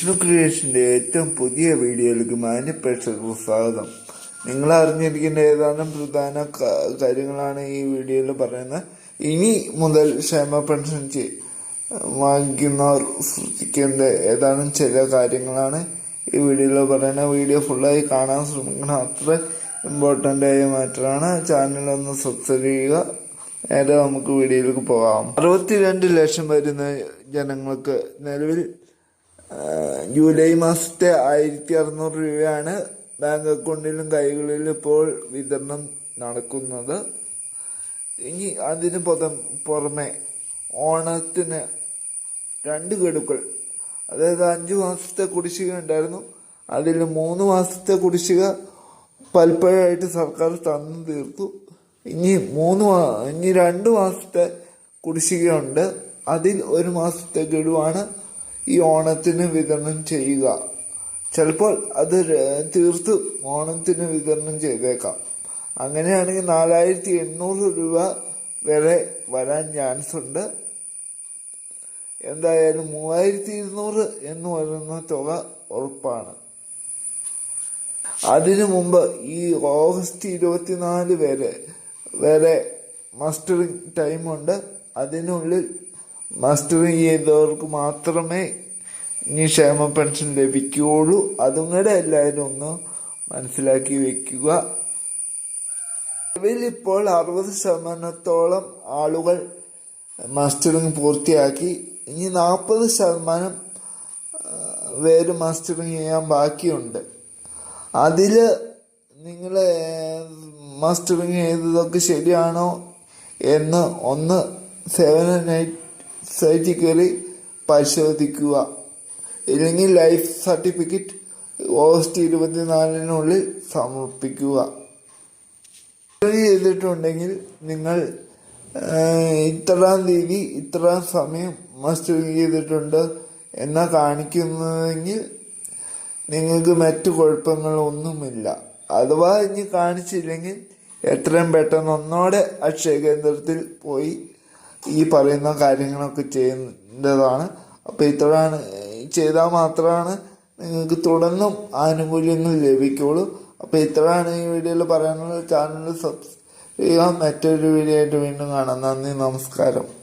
വിഷ്ണു ക്രിയേഷന്റെ ഏറ്റവും പുതിയ വീഡിയോയിലേക്ക് മാന്യ പ്രേക്ഷകർക്ക് സ്വാഗതം. നിങ്ങൾ അറിഞ്ഞിരിക്കേണ്ട ഏതാനും പ്രധാന കാര്യങ്ങളാണ് ഈ വീഡിയോയിൽ പറയുന്നത്. ഇനി മുതൽ ക്ഷേമ പെൻഷൻ വാങ്ങിക്കുന്നവർ ശ്രദ്ധിക്കേണ്ട ഏതാനും ചില കാര്യങ്ങളാണ് ഈ വീഡിയോയിൽ പറയുന്നത്. വീഡിയോ ഫുള്ളായി കാണാൻ ശ്രമിക്കണം അത്ര ഇമ്പോർട്ടന്റ് ആയ മാറ്ററാണ്. ചാനൽ ഒന്ന് സബ്സ്ക്രൈബ് ചെയ്യുക. നേരെ നമുക്ക് വീഡിയോയിലേക്ക് പോകാം. അറുപത്തിരണ്ട് ലക്ഷം വരുന്ന ജനങ്ങൾക്ക് നിലവിൽ ജൂലൈ മാസത്തെ ആയിരത്തി അറുന്നൂറ് രൂപയാണ് ബാങ്ക് അക്കൗണ്ടിലും കൈകളിലും ഇപ്പോൾ വിതരണം നടക്കുന്നത്. ഇനി അതിന് പുറം പുറമെ ഓണത്തിന് രണ്ട് ഗഡുക്കൾ അതായത് അഞ്ചു മാസത്തെ കുടിശ്ശിക ഉണ്ടായിരുന്നു. അതിൽ മൂന്ന് മാസത്തെ കുടിശ്ശിക പലപ്പോഴായിട്ട് സർക്കാർ തന്നു തീർത്തു. ഇനി മൂന്ന് ഇനി രണ്ട് മാസത്തെ കുടിശ്ശികയുണ്ട്. അതിൽ ഒരു മാസത്തെ ഗഡുവാണ്. ഈ ഓണത്തിന് വിതരണം ചെയ്യുക. ചിലപ്പോൾ അത് തീർത്ത് ഓണത്തിന് വിതരണം ചെയ്തേക്കാം. അങ്ങനെയാണെങ്കിൽ നാലായിരത്തി എണ്ണൂറ് രൂപ വരെ വരാൻ ചാൻസ് ഉണ്ട്. എന്തായാലും മൂവായിരത്തി ഇരുന്നൂറ് എന്ന് വരുന്ന തുക ഉറപ്പാണ്. അതിനു മുമ്പ് ഈ ഓഗസ്റ്റ് ഇരുപത്തിനാല് വരെ വരെ മസ്റ്ററിംഗ് ടൈമുണ്ട് അതിനുള്ളിൽ മസ്റ്ററിംഗ് ചെയ്തവർക്ക് മാത്രമേ ഇനി ക്ഷേമ പെൻഷൻ ലഭിക്കുകയുള്ളൂ. അതും കൂടെ എല്ലാവരും ഒന്ന് മനസ്സിലാക്കി വെക്കുക. നിലവിൽ ഇപ്പോൾ അറുപത് ശതമാനത്തോളം ആളുകൾ മാസ്റ്ററിങ് പൂർത്തിയാക്കി. ഇനി നാൽപ്പത് ശതമാനം പേര് മാസ്റ്ററിങ് ചെയ്യാൻ ബാക്കിയുണ്ട്. അതിൽ നിങ്ങൾ മാസ്റ്ററിങ് ചെയ്തതൊക്കെ ശരിയാണോ എന്ന് ഒന്ന് സെവൻ നൈറ്റ് സൈറ്റിൽ കയറി പരിശോധിക്കുക. ഇല്ലെങ്കിൽ ലൈഫ് സർട്ടിഫിക്കറ്റ് ഓഗസ്റ്റ് ഇരുപത്തിനാലിനുള്ളിൽ സമർപ്പിക്കുക. ചെയ്തിട്ടുണ്ടെങ്കിൽ നിങ്ങൾ ഇത്രാം തീയതി ഇത്രാം സമയം മസ്റ്റ് ചെയ്തിട്ടുണ്ട് എന്നാ കാണിക്കുന്നതെങ്കിൽ നിങ്ങൾക്ക് മറ്റു കുഴപ്പങ്ങളൊന്നുമില്ല. അഥവാ ഇനി കാണിച്ചില്ലെങ്കിൽ എത്രയും പെട്ടെന്ന് ഒന്നോടെ അക്ഷയ കേന്ദ്രത്തിൽ പോയി ഈ പറയുന്ന കാര്യങ്ങളൊക്കെ ചെയ്യേണ്ടതാണ് അപ്പോൾ ഇത്രയാണ്. ചെയ്താൽ മാത്രമാണ് നിങ്ങൾക്ക് തുടർന്നും ആനുകൂല്യങ്ങൾ ലഭിക്കുള്ളൂ അപ്പോൾ ഇത്രയാണ് ഈ വീഡിയോയിൽ പറയാനുള്ളത് ചാനൽ സബ്സ്ക്രൈബ് ചെയ്യുക. മറ്റൊരു വീഡിയോ ആയിട്ട് വീണ്ടും കാണാം. നന്ദി നമസ്കാരം.